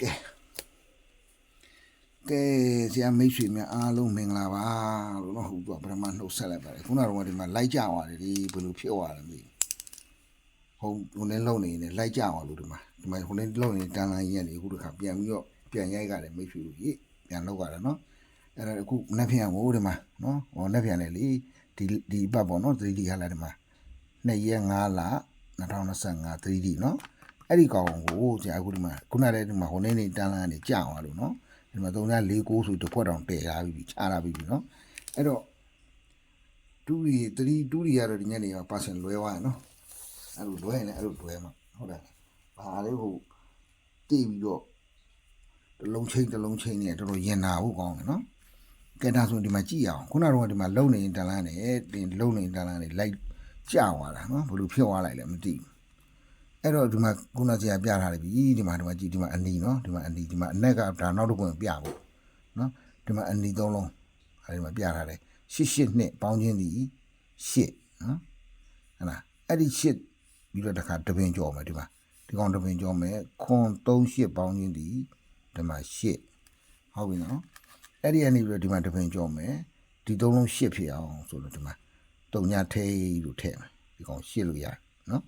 ကဲကဲဆရာမိတ်ဆွေများအားလုံးမင်္ဂလာပါလို့နော်ဟုတ်တော့ပထမနှုတ်ဆက်လိုက်ပါတယ်ခုနကတော့ဒီမှာလိုက်ကြသွားတယ်ဒီဘယ်လိုဖြစ်သွားလဲမသိဘူးဟုတ်ဟိုလည်းလုံနေနေလိုက်ကြသွားလို့ဒီမှာဒီမှာဟိုလည်းလုံနေတန်လန်းရက်နေအခုတခါပြန်ပြီးတော့ပြန်ရိုက်ကြတယ်မိတ်ဆွေတို့ကြီးပြန်လောက်ကြတယ်နော်အဲ့ဒါအခုမနေ့ပြန်ဟိုဒီမှာနော်ဟိုနေ့ပြန်လေလေဒီဒီဘက်ပေါ့နော် 3D ဟာလာဒီမှာ2ရက်5လ2025 3D နော် အဲ့ဒီကောင်ကိုဆရာအခုဒီမှာခုနတည်းဒီမှာဟိုနေနေတန်းလန်းနေကြာသွားလို့နော်ဒီမှာ349ဆိုတစ်ခွက်တောင်တည်ထားပြီးခြားထားပြီးနော်အဲ့တော့2တွေ3 2တွေကတော့ဒီညနေက person လွဲသွားရနော်အဲ့လိုလွဲရင်လည်းအဲ့လိုလွဲမှာဟုတ်တယ်ဘာလေးဟိုတိပြီးတော့တလုံးချင်းတလုံးချင်းနေတော်တော်ရင်နာဖို့ကောင်းတယ်နော်ကဲဒါဆိုဒီမှာကြည့်အောင်ခုနကတော့ဒီမှာလုံနေတန်လန်းနေတင်လုံနေတန်လန်းနေလိုက်ကြာသွားတာနော်ဘယ်လိုဖြစ်သွားလိုက်လဲမသိဘူး အဲ့တော့ဒီမှာခုနကကြာပြထားတယ်ပြီဒီမှာဒီမှာကြည့်ဒီမှာအနီနော်ဒီမှာအနီဒီမှာအနက်ကဒါနောက်တစ်ခုပြဖို့နော်ဒီမှာအနီသုံးလုံးအဲဒီမှာပြထားတယ်ရှစ်ရှစ်နှစ်ပေါင်းချင်းဒီရှစ်နော်ဟဲ့လားအဲ့ဒီရှစ်ပြီးတော့တစ်ခါတပင်ကြော်မယ်ဒီမှာဒီကောင်တပင်ကြော်မယ်ခွန်3ရှစ်ပေါင်းချင်းဒီဒီမှာရှစ်ဟုတ်ပြီနော်အဲ့ဒီအနေပြီးတော့ဒီမှာတပင်ကြော်မယ်ဒီသုံးလုံးရှစ်ဖြစ်အောင်ဆိုလို့ဒီမှာတုံညာထိလို့ထည့်မယ်ဒီကောင်ရှစ်လို့ရတယ်နော်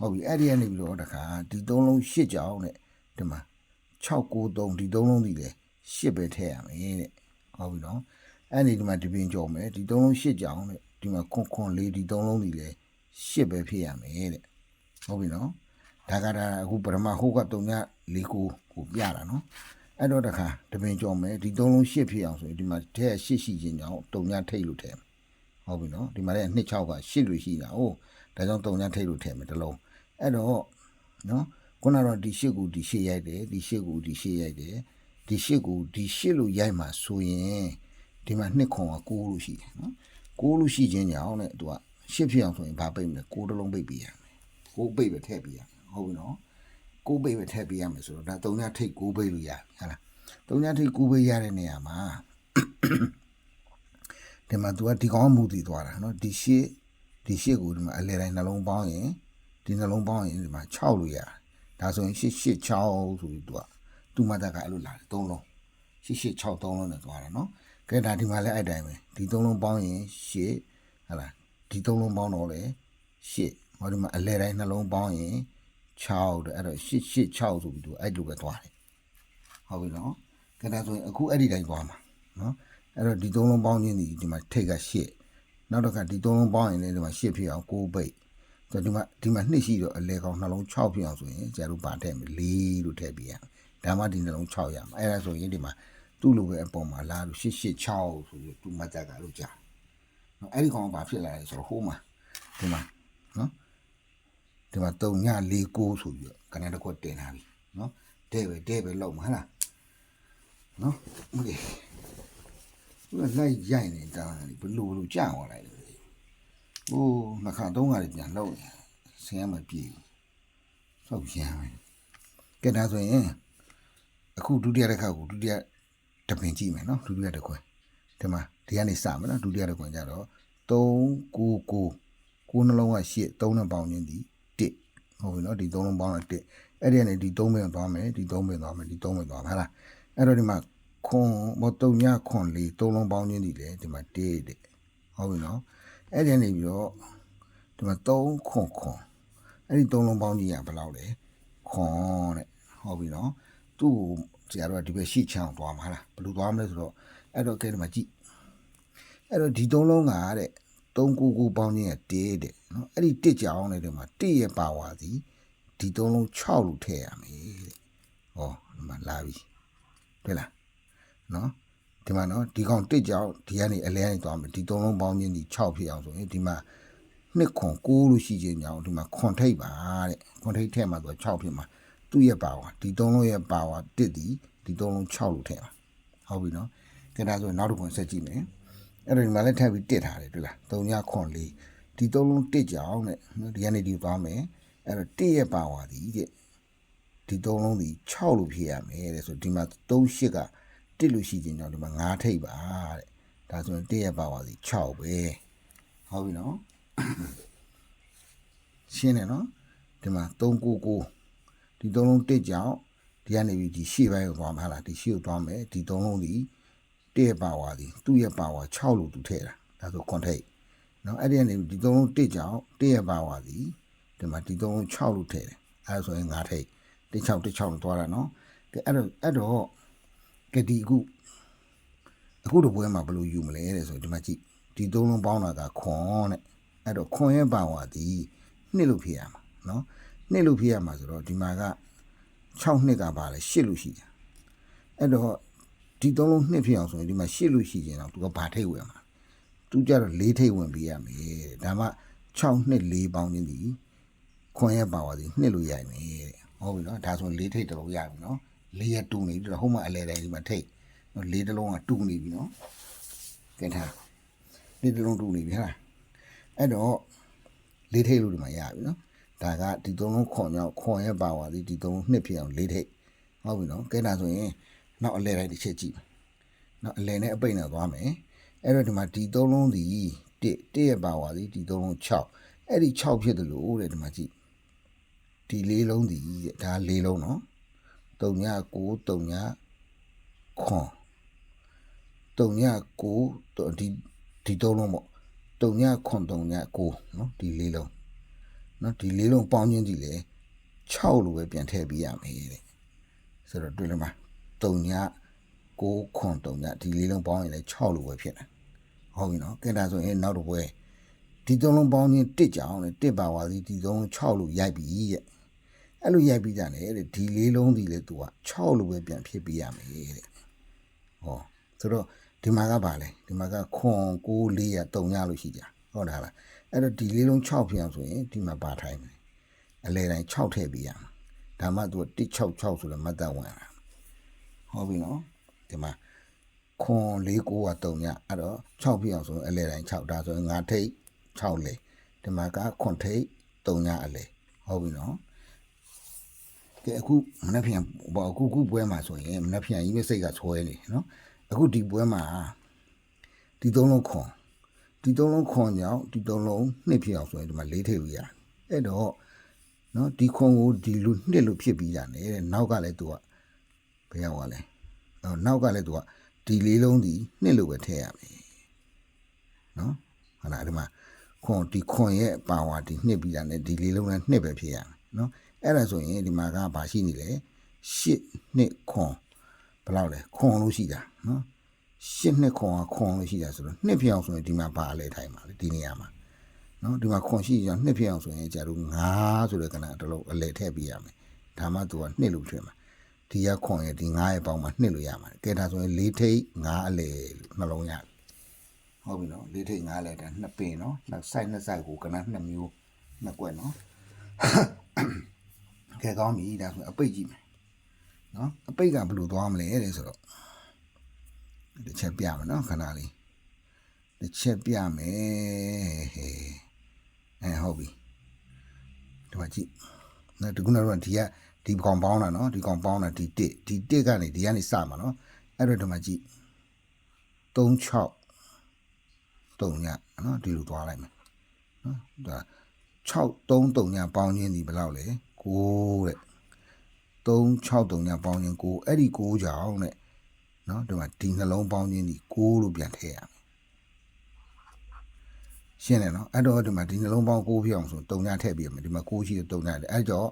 ဟုတ်ပြီအဲ့ဒီကနေပြီးတော့တခါဒီသုံးလုံးရှစ်ကြောင်းတဲ့ဒီမှာ693ဒီသုံးလုံးဒီလေရှစ်ပဲထည့်ရမယ်တဲ့ဟုတ်ပြီနော်အဲ့ဒီဒီမှာဒီပင်ကြော်မယ်ဒီသုံးလုံးရှစ်ကြောင်းတဲ့ဒီမှာခွန်ခွန်လေးဒီသုံးလုံးဒီလေရှစ်ပဲဖြစ်ရမယ်တဲ့ဟုတ်ပြီနော်ဒါကဒါအခုပထမဟိုကတုံညလေးကိုကိုပြတာနော်အဲ့တော့တခါဒီပင်ကြော်မယ်ဒီသုံးလုံးရှစ်ဖြစ်အောင်ဆိုရင်ဒီမှာထဲရှစ်ရှိခြင်းကြောင့်တုံညထိတ်လို့ထည့်မယ်ဟုတ်ပြီနော်ဒီမှာလည်း2 6က8လို့ရှိတာ哦ဒါကြောင့်3ညထိတ်လို့ထည့်မယ်တစ်လုံး အဲ့တော့နော်ခုနကတော့ဒီရှစ်ကိုဒီရှစ်ရိုက်တယ်ဒီရှစ်ကိုဒီရှစ်ရိုက်တယ်ဒီရှစ်ကိုဒီရှစ်လို့ရိုက်မှာဆိုရင်ဒီမှာနှစ်ခွန်က6လို့ရှိတယ်နော်6လို့ရှိခြင်းကြောင့်တဲ့သူကရှစ်ဖြစ်အောင်ဆိုရင်ဘာပိတ်မလဲ6တလုံးပိတ်ပြရမယ်6ပိတ်ပဲထည့်ပြရမယ်ဟုတ်ပြီနော်6ပိတ်ပဲထည့်ပြရမယ်ဆိုတော့ဒါ3ညထိတ်6ပိတ်လို့ရဟုတ်လား3ညထိတ်6ပိတ်ရတဲ့နေရာမှာဒီမှာသူကဒီကောင်းမူတည်သွားတာနော်ဒီရှစ်ဒီရှစ်ကိုဒီမှာအလဲတိုင်းနှလုံးပေါင်းရင် ဒီနှလုံးပေါင်းရင်ဒီမှာ6လို့ရတယ်ဒါဆိုရင်886ဆိုပြီးသူကသူ့မတက်ကအဲ့လိုလာတယ်3လုံး886 3လုံးနဲ့သွားတာနော်ကဲဒါဒီမှာလည်းအဲ့တိုင်းပဲဒီ3လုံးပေါင်းရင်8ဟာလားဒီ3လုံးပေါင်းတော့လေ8ဟောဒီမှာအလဲတိုင်းနှလုံးပေါင်းရင်6တဲ့အဲ့တော့886ဆိုပြီးသူအဲ့လိုပဲသွားတယ်ဟုတ်ပြီနော်ကဲဒါဆိုရင်အခုအဲ့ဒီတိုင်းသွားမှာနော်အဲ့တော့ဒီ3လုံးပေါင်းခြင်းဒီဒီမှာထိတ်က8နောက်တစ်ခါဒီ3လုံးပေါင်းရင်လည်းဒီမှာ8ဖြစ်အောင်9ပိတ် ဆိုတော့ဒီမှာဒီမှာ2ရှိတော့အလဲကောင်နှလုံး6ဖြစ်အောင်ဆိုရင်ကျန်တို့ပါထည့်မယ်4လို့ထည့်ပြရမယ်ဒါမှဒီနှလုံး6ရမှာအဲ့ဒါဆိုရင်ဒီမှာသူ့လိုပဲအပေါ်မှာလာလို့886ဆိုပြီးသူ့မတက်ကလို့ကြာနော်အဲ့ဒီကောင်ကဘာဖြစ်လာလဲဆိုတော့ဟိုးမှာဒီမှာနော်ဒီမှာ3ည4 9ဆိုပြီးတော့ခဏတစ်ခွက်တင်လာပြီနော်တဲ့ပဲတဲ့ပဲလောက်မှာဟဟလားနော်မလေးသူကလိုက်ရိုက်နေတာဘလို့ဘလို့ကြာသွားလိုက် လေဟိုနှခါသုံးခါပြန်လောက်နေဆင်းရမပြေဘူးဆောက်ရမ်းပဲကဲဒါဆိုရင်အခုဒုတိယတစ်ခါကိုဒုတိယတပင်ကြည့်မယ်နော်ဒုတိယတစ်ခွက်ဒီမှာဒီကနေစမယ်နော်ဒုတိယတစ်ခွက်ကြတော့3 9 9 9နှလုံးက8 3နဲ့ပေါင်းခြင်းဒီ1ဟုတ်ပြီနော်ဒီ3လုံးပေါင်းတော့1အဲ့ဒီကနေဒီ3ပင်သွားမယ်ဒီ3ပင်သွားမယ်ဒီ3ပင်သွားမှာဟလားအဲ့တော့ဒီမှာခွန်ဘောတုံညခွန်လေး3လုံးပေါင်းခြင်းဒီလေဒီမှာ1တဲ့ဟုတ်ပြီနော် အဲ့ဒီကနေပြီးတော့ဒီမှာ3ခွန်ခွန်အဲ့ဒီ3လုံးပေါင်းကြီးကဘယ်လောက်လဲခွန်တဲ့ဟုတ်ပြီနော်သူ့ကိုဆရာတို့ကဒီဘက်ရှိချောင်းသွားမှာဟလားဘယ်လိုသွားမလဲဆိုတော့အဲ့တော့ကဲဒီမှာကြည့်အဲ့တော့ဒီသုံးလုံးကတဲ့399ပေါင်းခြင်းက1တဲ့နော်အဲ့ဒီ1ကြောင်းတဲ့မှာ1ရဲ့ပါဝါစီဒီသုံးလုံး6လို့ထည့်ရမယ်တဲ့ဟောဒီမှာလာပြီတွေ့လားနော် ဒီမှာနော်ဒီကောင်1ကြောင်းဒီကနေအလဲကနေသွားမယ်ဒီသုံးလုံးပေါင်းခြင်းဒီ6ဖြစ်အောင်ဆိုရင်ဒီမှာနှစ်ခွန်9လို့ရှိခြင်းကြောင့်ဒီမှာခွန်ထိပ်ပါတဲ့ခွန်ထိပ်ထည့်မှာဆို6ဖြစ်မှာသူ့ရဲ့ပါဝါဒီသုံးလုံးရဲ့ပါဝါ1ဒီဒီသုံးလုံး6လို့ထည့်ပါဟုတ်ပြီနော်ကဲဒါဆိုရင်နောက်တစ်ခွန်ဆက်ကြည့်မယ်အဲ့ဒါဒီမှာလည်းထပ်ပြီးတစ်ထားတယ်တွေ့လား3ညခွန်လေးဒီသုံးလုံးတစ်ကြောင်တဲ့နော်ဒီကနေဒီသွားမယ်အဲ့တော့တစ်ရဲ့ပါဝါဒီတဲ့ဒီသုံးလုံးဒီ6လို့ဖြစ်ရမယ်တဲ့ဆိုဒီမှာ3ရှစ်က တစ်လို့ရှိခြင်းကြောင့်ဒီမှာ9ထိပ်ပါတဲ့ဒါဆိုရင်တစ်ရဲ့ပါဝါဒီ6ပဲဟုတ်ပြီနော်ရှင်းတယ်နော်ဒီမှာ399ဒီသုံးလုံးတစ်ကြောင်ဒီကနေပြီးဒီရှေ့ဘက်ကိုသွားမှာဟာလားဒီရှေ့ကိုသွားမယ်ဒီသုံးလုံးဒီတဲ့ပါဝါဒီသူ့ရဲ့ပါဝါ6လို့သူထည့်တာဒါဆိုခွန်ထိတ်နော်အဲ့ဒီကနေဒီသုံးလုံးတစ်ကြောင်တဲ့ရဲ့ပါဝါဒီဒီမှာဒီသုံးလုံး6လို့ထည့်တယ်အဲ့ဒါဆိုရင်9ထိတ်တစ်6တစ်6လို့သွားတာနော်ကဲအဲ့တော့အဲ့တော့ ကဲဒီအခုအခုတော့ပွဲမှာဘယ်လိုယူမလဲတဲ့ဆိုဒီမှာကြည့်ဒီသုံးလုံးပေါင်းတာကခွန်တဲ့အဲ့တော့ခွန်ရဲ့ပါဝါဒီနှစ်လို့ဖြစ်ရမှာနော်နှစ်လို့ဖြစ်ရမှာဆိုတော့ဒီမှာက6နှစ်ကပါလေ8လို့ရှိတယ်အဲ့တော့ဒီသုံးလုံးနှစ်ဖြစ်အောင်ဆိုရင်ဒီမှာ8လို့ရှိရင်တော့သူကဘာထိတ်ဝင်မှာသူကြတော့၄ထိတ်ဝင်ပေးရမယ်တဲ့ဒါမှ6နှစ်4ပေါင်းခြင်းဒီခွန်ရဲ့ပါဝါဒီနှစ်လို့ရမယ်တဲ့ဟုတ်ပြီနော်ဒါဆို၄ထိတ်တလုံးရပြီနော် ၄ရတူနေပြီတော့ဟိုမှာအလဲတိုင်းဒီမှာထိတ်နော်၄တလုံးကတူနေပြီနော်ကဲထား၄တလုံးတူနေပြီဟာအဲ့တော့လေးထိတ်လို့ဒီမှာရပြီနော်ဒါကဒီသုံးလုံးခွန်ကြောင့်ခွန်ရဲ့ပါဝါဒီဒီသုံးလုံးနှစ်ဖြစ်အောင်လေးထိတ်ဟုတ်ပြီနော်ကဲဒါဆိုရင်နောက်အလဲတိုင်းတစ်ချက်ကြည့်မယ်နော်အလဲနဲ့အပိတ်နဲ့သွားမယ်အဲ့တော့ဒီမှာဒီသုံးလုံးဒီတစ်တစ်ရဲ့ပါဝါဒီဒီသုံးလုံး6အဲ့ဒီ6ဖြစ်တယ်လို့တဲ့ဒီမှာကြည့်ဒီလေးလုံးဒီတဲ့ဒါလေးလုံးနော် 3ည9 3ညခွန်3ည9ဒီဒီသုံးလုံးပေါ့3ညခွန်3ည9နော်ဒီလေးလုံးနော်ဒီလေးလုံးပေါင်းချင်းကြည့်လေ6လို့ပဲပြန်ထည့်ပေးရမယ်တဲ့ဆိုတော့တွေ့လားမ3ည9ခွန်3ညဒီလေးလုံးပေါင်းရင်လည်း6လို့ပဲဖြစ်တယ်ဟုတ်ပြီနော်ကဲဒါဆိုရင်နောက်တစ်ပွဲဒီသုံးလုံးပေါင်းချင်းတစ်ကြောင်လေတစ်ပါဝါစီဒီသုံးလုံး6လို့ရိုက်ပြီရဲ့ အဲ့လိုရိုက်ပြီးကြတယ်တဲ့ဒီလေးလုံးဒီလေသူက6လို့ပဲပြန်ဖြစ်ပေးရမယ်တဲ့ဟောဆိုတော့ဒီမှာကပါလေဒီမှာကခွန်9 4ရ3ညလို့ရှိကြဟုတ်တာလားအဲ့တော့ဒီလေးလုံး6ဖြစ်အောင်ဆိုရင်ဒီမှာပါထိုင်မယ်အလဲတိုင်း6ထည့်ပေးရမှာဒါမှသူက166ဆိုတဲ့မှတ်သက်ဝင်လာဟုတ်ပြီနော်ဒီမှာခွန်4 9က3ညအဲ့တော့6ဖြစ်အောင်ဆိုရင်အလဲတိုင်း6ဒါဆိုရင်5ထိပ်6လေဒီမှာကခွန်ထိပ်3ညအလဲဟုတ်ပြီနော် ကဲအခုမနေ့ပြန်ဘောအခုခုပွဲမှာဆိုရင်မနေ့ပြန်ကြီးပဲစိတ်ကချွဲနေနော်အခုဒီပွဲမှာဒီသုံးလုံးခွန်ဒီသုံးလုံးခွန်ကြောင့်ဒီသုံးလုံးနှစ်ဖြစ်အောင်ဆိုရင်ဒီမှာလေးထိပ်လို့ရတယ်အဲ့တော့နော်ဒီခွန်ကိုဒီလူနှစ်လို့ဖြစ်ပြီးရတယ်တဲ့နောက်ကလည်းသူကဘယ်ရောက်သွားလဲအော်နောက်ကလည်းသူကဒီလေးလုံးဒီနှစ်လို့ပဲထည့်ရမယ်နော်ဟုတ်လားဒီမှာခွန်ဒီခွန်ရဲ့ပါဝါဒီနှစ်ပြီးတာ ਨੇ ဒီလေးလုံးနဲ့နှစ်ပဲဖြစ်ရမယ်နော် အဲ့ဒါဆိုရင်ဒီမှာကဘာရှိနေလဲရှစ်နှစ်ခွန်ဘယ်လောက်လဲခွန်လို့ရှိတာနော်ရှစ်နှစ်ခွန်ကခွန်လို့ရှိတာဆိုတော့နှစ်ဖြစ်အောင်ဆိုရင်ဒီမှာပါအလဲထိုင်ပါလေဒီနေရာမှာနော်ဒီမှာခွန်ရှိကြနှစ်ဖြစ်အောင်ဆိုရင်ကျတော့9ဆိုတဲ့ကဏ္ဍတစ်လုံးအလဲထည့်ပြရမယ်ဒါမှသူကနှစ်လို့ထွင်မှာဒီကခွန်ရဲ့ဒီ9ရဲ့ပေါင်းမှာနှစ်လို့ရမှာကဲဒါဆိုရင်၄ထိပ်9အလဲနှလုံးရဟုတ်ပြီနော်၄ထိပ်9အလဲဒါနှစ်ပင်နော်နှစ်ဆိုင်နှစ်ဆိုင်ကိုကဏ္ဍနှစ်မျိုးနှစ်ကွက်နော် ကဲကောင်းပြီဒါဆိုအပိတ်ကြည့်မယ်နော်အပိတ်ကဘယ်လိုသွားမလဲတဲ့ဆိုတော့တစ်ချက်ပြမယ်နော်ခဏလေးတစ်ချက်ပြမယ်ဟေးအဲဟုတ်ပြီဒီမှာကြည့်နော်ဒီကုနာတော့ဒီကဒီကောင်ပေါင်းတာနော်ဒီကောင်ပေါင်းတာဒီတစ်ဒီတစ်ကနေဒီကနေစမှာနော်အဲ့တော့ဒီမှာကြည့်36 3ညနော်ဒီလိုသွားလိုက်မယ်နော်ဒါ6 3 3ညပေါင်းခြင်းဒီဘယ်လောက်လဲ 9တဲ့3 6 3ညပေါင်းခြင်း9အဲ့ဒီ9ကြောင့်တဲ့နော်ဒီမှာဒီနှလုံးပေါင်းခြင်းဒီ6လို့ပြန်ထည့်ရမယ်ရှင်းတယ်နော်အဲ့တော့ဒီမှာဒီနှလုံးပေါင်း6ဖြစ်အောင်ဆို3ညထည့်ပြရမယ်ဒီမှာ6ရှိတယ်3ညတယ်အဲ့ကြောင့်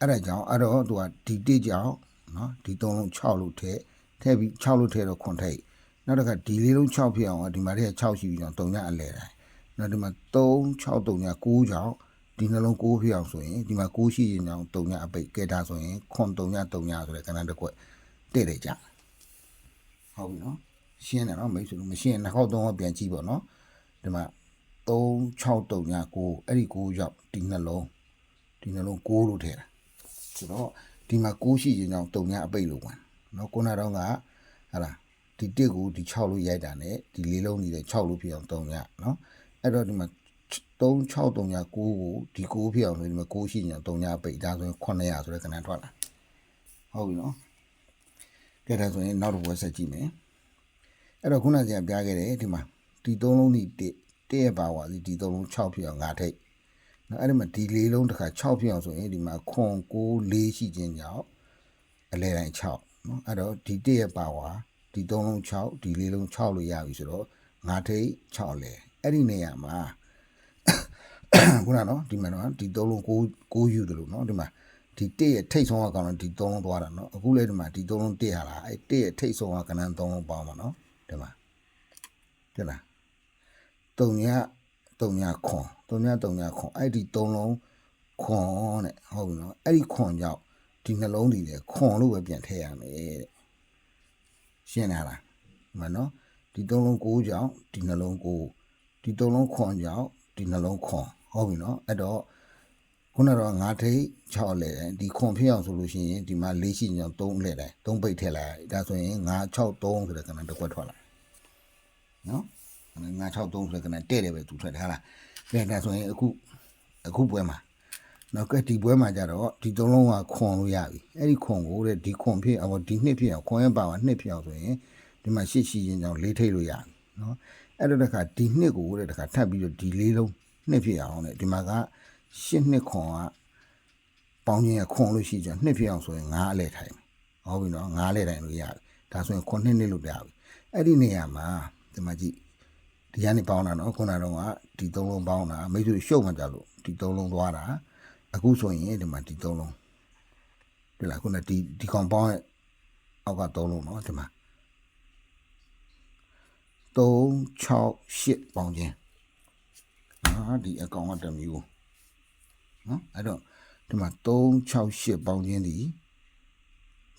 အဲ့ဒါကြောင့်အဲ့တော့သူကဒီတိကြောင့်နော်ဒီ3လုံး6လို့ထည့်ထည့်ပြီး6လို့ထည့်တော့ခွန်ထည့်နောက်တစ်ခါဒီလေးလုံး6ဖြစ်အောင်ဒီမှာတည်း6ရှိပြီးတော့3ညအလဲတိုင်းနော်ဒီမှာ3 6 3ည9ကြောင့် ဒီနှလုံး6ဖြစ်အောင်ဆိုရင်ဒီမှာ6ရှိရင်ကြောင့်3ညအပိတ်ကဲဒါဆိုရင်ခွန်3ည3ညဆိုတဲ့ကဏ္ဍတစ်ခွက်တည့်တယ်ကြဟုတ်ပြီနော်ရှင်းတယ်နော်မိတ်ဆွေတို့မရှင်းနှစ်ခေါက်သုံးခေါက်ပြန်ကြည့်ပေါ့နော်ဒီမှာ3 6 3ည9အဲ့ဒီ9ရောက်ဒီနှလုံးဒီနှလုံး9လို့ထည့်တာဆိုတော့ဒီမှာ9ရှိရင်ကြောင့်3ညအပိတ်လို့ဝင်နော်ခုနတော့ကဟာလားဒီတစ်ကိုဒီ6လို့ရိုက်တာ ਨੇ ဒီလေးလုံးနေတဲ့6လို့ဖြစ်အောင်3ညနော်အဲ့တော့ဒီမှာ 3 6 3ည9ကိုဒီ9ဖြစ်အောင်ဆိုဒီမှာ9ရှိရင်3ညအပိတ်ဒါဆိုရင်900ဆိုတဲ့ကဏ္ဍထွက်လာဟုတ်ပြီနော်ကဲဒါဆိုရင်နောက်တစ်ပွဲဆက်ကြည့်မယ်အဲ့တော့ခုနကပြခဲ့တယ်ဒီမှာဒီသုံးလုံးဒီတစ်တစ်ရဲ့ပါဝါစီဒီသုံးလုံး6ဖြစ်အောင်5ထိပ်နော်အဲ့ဒီမှာဒီလေးလုံးတစ်ခါ6ဖြစ်အောင်ဆိုရင်ဒီမှာခွန်6 4ရှိခြင်းကြောင့်အလဲတိုင်း6နော်အဲ့တော့ဒီတစ်ရဲ့ပါဝါဒီ3လုံး6ဒီ4လုံး6လို့ရပြီဆိုတော့ငါထိတ်6လဲအဲ့ဒီနေရာမှာ ခုနနော်ဒီမှာနော်ဒီ3လုံး6 6ယူတယ်လို့နော်ဒီမှာဒီတစ်ရဲ့ထိတ်ဆုံးကကောင်တော့ဒီ3လုံးသွားတာနော်အခုလေဒီမှာဒီ3လုံးတစ်ဟာလားအဲ့တစ်ရဲ့ထိတ်ဆုံးကကဏ္ဍ3လုံးပေါင်းပါနော်ဒီမှာတဲ့လားတုံညတုံညခွန်တုံညတုံညခွန်အဲ့ဒီ3လုံးခွန်တဲ့ဟုတ်ပြီနော်အဲ့ဒီခွန်ကြောင့်ဒီနှလုံးဒီလေခွန်လို့ပဲပြန်ထည့်ရမယ်တဲ့ရှင်းလားလားဒီမှာနော်ဒီ3လုံး6ကြောင့်ဒီနှလုံး6ဒီ3လုံးခွန်ကြောင့်ဒီနှလုံးခွန် ဟုတ်ပြီနော်အဲ့တော့ခုနကတော့ငါထိတ်6လဲတယ်ဒီခွန်ဖြစ်အောင်ဆိုလို့ရှိရင်ဒီမှာ၄ရှိညောင်း3လဲတယ်3ပိတ်ထည့်လိုက်ဒါဆိုရင်ငါ6 3ဆိုတဲ့ကဏ္ဍတစ်ခွက်ထွက်လာနော်ငါ6 3ဆိုတဲ့ကဏ္ဍတဲ့တယ်ပဲသူထွက်တယ်ဟာလားကဲဒါဆိုရင်အခုအခုပွဲမှာနောက်ကဒီပွဲမှာကြတော့ဒီသုံးလုံးကခွန်လို့ရပြီအဲ့ဒီခွန်ကိုတဲ့ဒီခွန်ဖြစ်အောင်ဒီနှစ်ဖြစ်အောင်ခွန်ရဲ့ပါမှာနှစ်ဖြစ်အောင်ဆိုရင်ဒီမှာရှစ်ရှိရင်ကြောင့်လေးထိတ်လို့ရပြီနော်အဲ့တော့တခါဒီနှစ်ကိုတဲ့တခါထပ်ပြီးတော့ဒီလေးလုံး နှစ်ဖြစ်အောင်တဲ့ဒီမှာကရှစ်နှစ်ခွန်ကပေါင်းခြင်းရခွန်လို့ရှိကြနှစ်ဖြစ်အောင်ဆိုရင်ငါးအလဲထိုင်မယ်ဟုတ်ပြီနော်ငါးလဲထိုင်လို့ရတယ်ဒါဆိုရင်ခွန်နှစ်နှစ်လို့ပြပြီအဲ့ဒီနေရာမှာဒီမှာကြည့်ဒီကနေပေါင်းတာနော်ခုနကတော့ကဒီသုံးလုံးပေါင်းတာမိတ်ဆွေရှုပ်မှကြလို့ဒီသုံးလုံးသွားတာအခုဆိုရင်ဒီမှာဒီသုံးလုံးဒီလားခုနဒီဒီကောင်ပေါင်းရဲ့အောက်ကသုံးလုံးနော်ဒီမှာ3 6 8ပေါင်းခြင်း အာဒီအကောင်ကတစ်မျိုးနော်အဲ့တော့ဒီမှာ368ပေါင်းခြင်းဒီ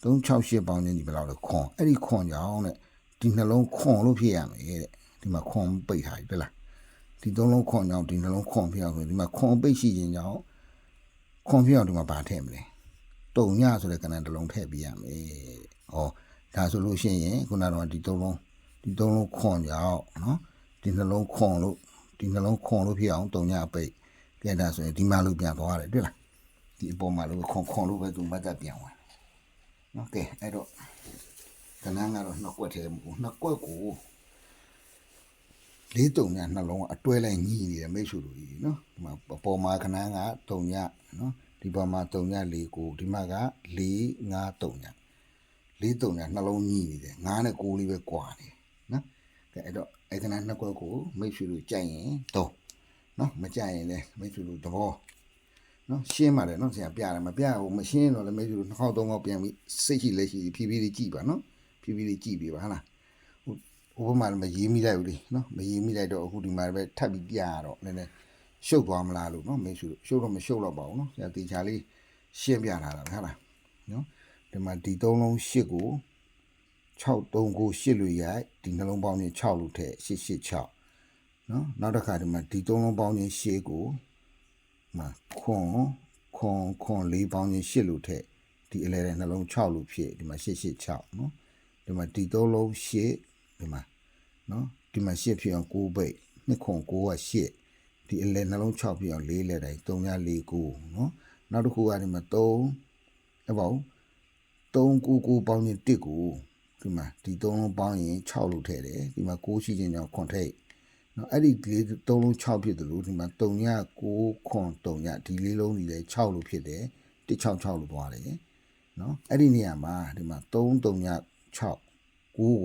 368ပေါင်းခြင်းဒီဘယ်လောက်လဲခွန်အဲ့ဒီခွန်ကြောင့်တဲ့ဒီနှလုံးခွန်လို့ဖြစ်ရမယ်တဲ့ဒီမှာခွန်ပိတ်ထားပြီတဲ့လားဒီသုံးလုံးခွန်ကြောင့်ဒီနှလုံးခွန်ဖြစ်အောင်ဆိုဒီမှာခွန်ပိတ်ရှိခြင်းကြောင့်ခွန်ဖြစ်အောင်ဒီမှာဗာထည့်မလဲတုံညဆိုတဲ့ကဏ္ဍတစ်လုံးထည့်ပြရမယ်ဩဒါဆိုလို့ရှိရင်ခုနကတော့ဒီသုံးလုံးဒီသုံးလုံးခွန်ကြောင့်နော်ဒီနှလုံးခွန်လို့ ဒီနှလုံးခွန်လို့ဖြစ်အောင်တုံညပိတ်ကဲဒါဆိုရင်ဒီမှာလို့ပြန်သွားတယ်တွေ့လားဒီအပေါ်မှာလို့ခွန်ခွန်လို့ပဲသူမတ်တက်ပြန်ဝင်နော်ကဲအဲ့တော့ကနန်းကတော့နှစ်ကွက်ထဲမဟုတ်နှစ်ကွက်ကိုလေးတုံညနှလုံးအတွဲလိုက်ညီးနေတယ်မိတ်ဆွေတို့ကြီးနော်ဒီမှာအပေါ်မှာကနန်းကတုံညနော်ဒီပေါ်မှာတုံညလေးကိုဒီမှာက4 5တုံညလေးတုံညနှလုံးညီးနေတယ်9နဲ့9လေးပဲကွာနေနော် ကဲအဲ့တော့အဲ့ကနန်းနှစ်ကွက်ကိုမိတ်ဆွေတို့ကြိုက်ရင်တော့နော်မကြရင်လည်းမိတ်ဆွေတို့သဘောနော်ရှင်းပါတယ်နော်ဆရာပြတယ်မပြဘူးမရှင်းတော့လည်းမိတ်ဆွေတို့နှစ်ခေါက်သုံးခေါက်ပြန်ပြီးစိတ်ရှိလက်ရှိဖြည်းဖြည်းလေးကြည့်ပါနော်ဖြည်းဖြည်းလေးကြည့်ပြပါဟာလားဟိုဟိုဘက်မှာလည်းမရေးမိလိုက်ဘူးလေနော်မရေးမိလိုက်တော့အခုဒီမှာပဲထပ်ပြီးပြရတော့နည်းနည်းရှုပ်သွားမလားလို့နော်မိတ်ဆွေတို့ရှုပ်တော့မရှုပ်တော့ပါဘူးနော်ဆရာတေချာလေးရှင်းပြလာတာဟာလားနော်ဒီမှာဒီသုံးလုံးရှစ်ကို 6 3ကိုရှစ်လို့ရိုက်ဒီနှလုံးပေါင်းချင်း6လို့ထည့်8 8 6နော်နောက်တစ်ခါဒီမှာဒီသုံးလုံးပေါင်းခြင်းရှေးကိုမှာခွန်ခွန်ခွန်လေးပေါင်းခြင်းရှစ်လို့ထည့်ဒီအလဲတဲ့နှလုံး6လို့ဖြစ်ဒီမှာ8 8 6နော်ဒီမှာဒီသုံးလုံးရှစ်ဒီမှာနော်ဒီမှာရှစ်ဖြစ်အောင်9ပိတ်နှစ်ခွန်9ကရှစ်ဒီအလဲနှလုံး6ဖြစ်အောင်၄လဲတိုင်း3ည4 9နော်နောက်တစ်ခုကဒီမှာ3အပေါ့3 9 9ပေါင်းခြင်း1ကို ဒီမှာဒီသုံးလုံးပေါင်းရင်6လို့ထည့်တယ်ဒီမှာ9ရှိခြင်းကြောင့်ခွန်ထည့်နော်အဲ့ဒီလေးသုံးလုံး6ဖြစ်တယ်လို့ဒီမှာ3ည9ခွန်3ညဒီလေးလုံးကြီးလည်း6လို့ဖြစ်တယ်166လို့သွားတယ်နော်အဲ့ဒီနေရာမှာဒီမှာ3 3ည6 9ကို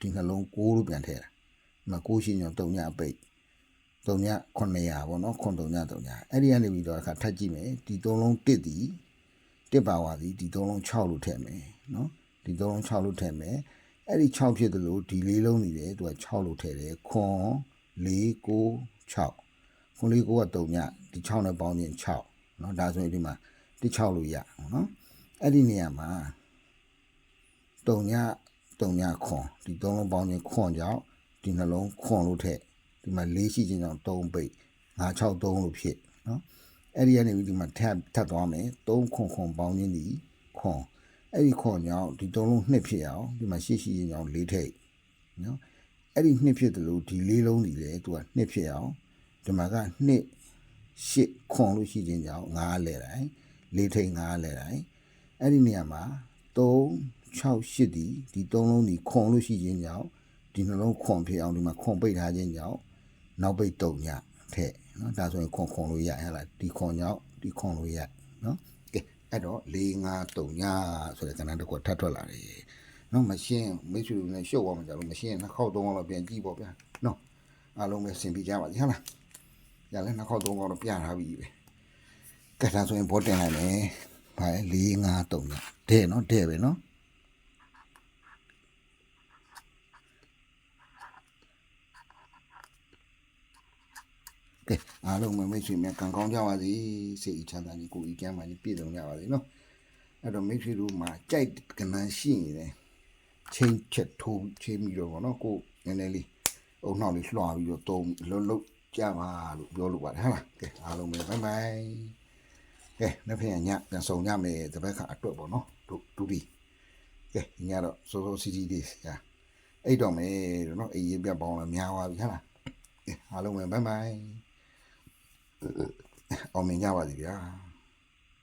ဒီနှလုံး9လို့ပြန်ထည့်တာဒီမှာ9ရှိည3ညအပိတ်3ည900ပေါ့နော်ခွန်3ည3ညအဲ့ဒီကနေပြီးတော့အခါထပ်ကြည့်မယ်ဒီ3လုံး1ဒီ1ပါဝါဒီဒီ3လုံး6လို့ထည့်မယ်နော် ဒီ3လုံး6လို့ထည့်မယ်အဲ့ဒီ6ဖြစ်တယ်လို့ဒီလေးလုံးနေတယ်သူက6လို့ထည့်တယ်ခွန်4 9 6ခွန်4 9က3ညဒီ6နဲ့ပေါင်းရင်6เนาะဒါဆိုရင်ဒီမှာဒီ6လို့ရအောင်เนาะအဲ့ဒီနေရာမှာ3ည3ညခွန်ဒီ3လုံးပေါင်းရင်ခွန်ကြောင့်ဒီနှလုံးခွန်လို့ထည့်ဒီမှာ4ရှိခြင်းကြောင့်3ပိတ်5 6 3လို့ဖြစ်เนาะအဲ့ဒီကနေပြီးဒီမှာထပ်ထပ်သွားမယ်3ခွန်ခွန်ပေါင်းခြင်းဒီခွန် အဲ့ဒီခေါ်ညောင်းဒီသုံးလုံးနှစ်ဖြစ်အောင်ဒီမှာရှိရှိရင်ညောင်းလေးထိပ်နော်အဲ့ဒီနှစ်ဖြစ်တယ်လို့ဒီလေးလုံးဒီလေသူကနှစ်ဖြစ်အောင်ဒီမှာကနှစ်ရှစ်ခွန်လို့ရှိခြင်းကြောင့်ငားလဲတိုင်းလေးထိပ်ငားလဲတိုင်းအဲ့ဒီနေရာမှာ3 6 8ဒီဒီသုံးလုံးဒီခွန်လို့ရှိခြင်းကြောင့်ဒီနှလုံးခွန်ဖြစ်အောင်ဒီမှာခွန်ပိတ်ထားခြင်းကြောင့်နောက်ပိတ်တုံညထက်နော်ဒါဆိုရင်ခွန်ခွန်လို့ရဟဲ့လားဒီခွန်ကြောင့်ဒီခွန်လို့ရနော် အဲ့တော့4 5 3ညဆိုတဲ့ကဏ္ဍတစ်ခုထပ်ထွက်လာတယ်နော်မရှင်းမိတ်ဆွေတို့နဲ့ရှုပ်သွားမှာကြလို့မရှင်းနှစ်ခေါက်သုံးခေါက်တော့ပြန်ကြည့်ပေါ့ဗျာနော်အားလုံးပဲဆင်ပြေကြပါစေဟုတ်လားရလဲနှစ်ခေါက်သုံးခေါက်တော့ပြထားပြီပဲကဲဒါဆိုရင်ဘောတင်လိုက်မယ်ဘာလဲ4 5 3ညတဲ့နော်တဲ့ပဲနော် ကဲအားလုံးပဲမိတ်ဆွေများကံကောင်းကြပါစေစိတ်အချမ်းသာကြီးကိုယ်ဤကျမ်းမာကြီးပြည့်စုံကြပါစေနော်အဲ့တော့မိတ်ဆွေတို့မှာကြိုက်ကနန်းရှိနေတယ်ချင်းချက်ထိုးချင်းပြီးတော့ဗောနော်ကိုယ်နည်းနည်းလေးအုံနောက်လေးလွှာပြီးတော့တုံးလှုပ်လှုပ်ကြပါလို့ပြောလို့ပါတယ်ဟုတ်လားကဲအားလုံးပဲဘိုင်ဘိုင်ကဲနှစ်ဖက်ညပြန်ဆောင်ကြမယ်တပတ်ခါအတွက်ပေါ့နော်တို့တူဒီကဲညတော့စောစောစီစီလေးညာအဲ့တော့မယ်တော့နော်အေးရပြပေါင်းလာများသွားပြီဟုတ်လားကဲအားလုံးပဲဘိုင်ဘိုင် အောင်မြင်ကြပါစီဗျာ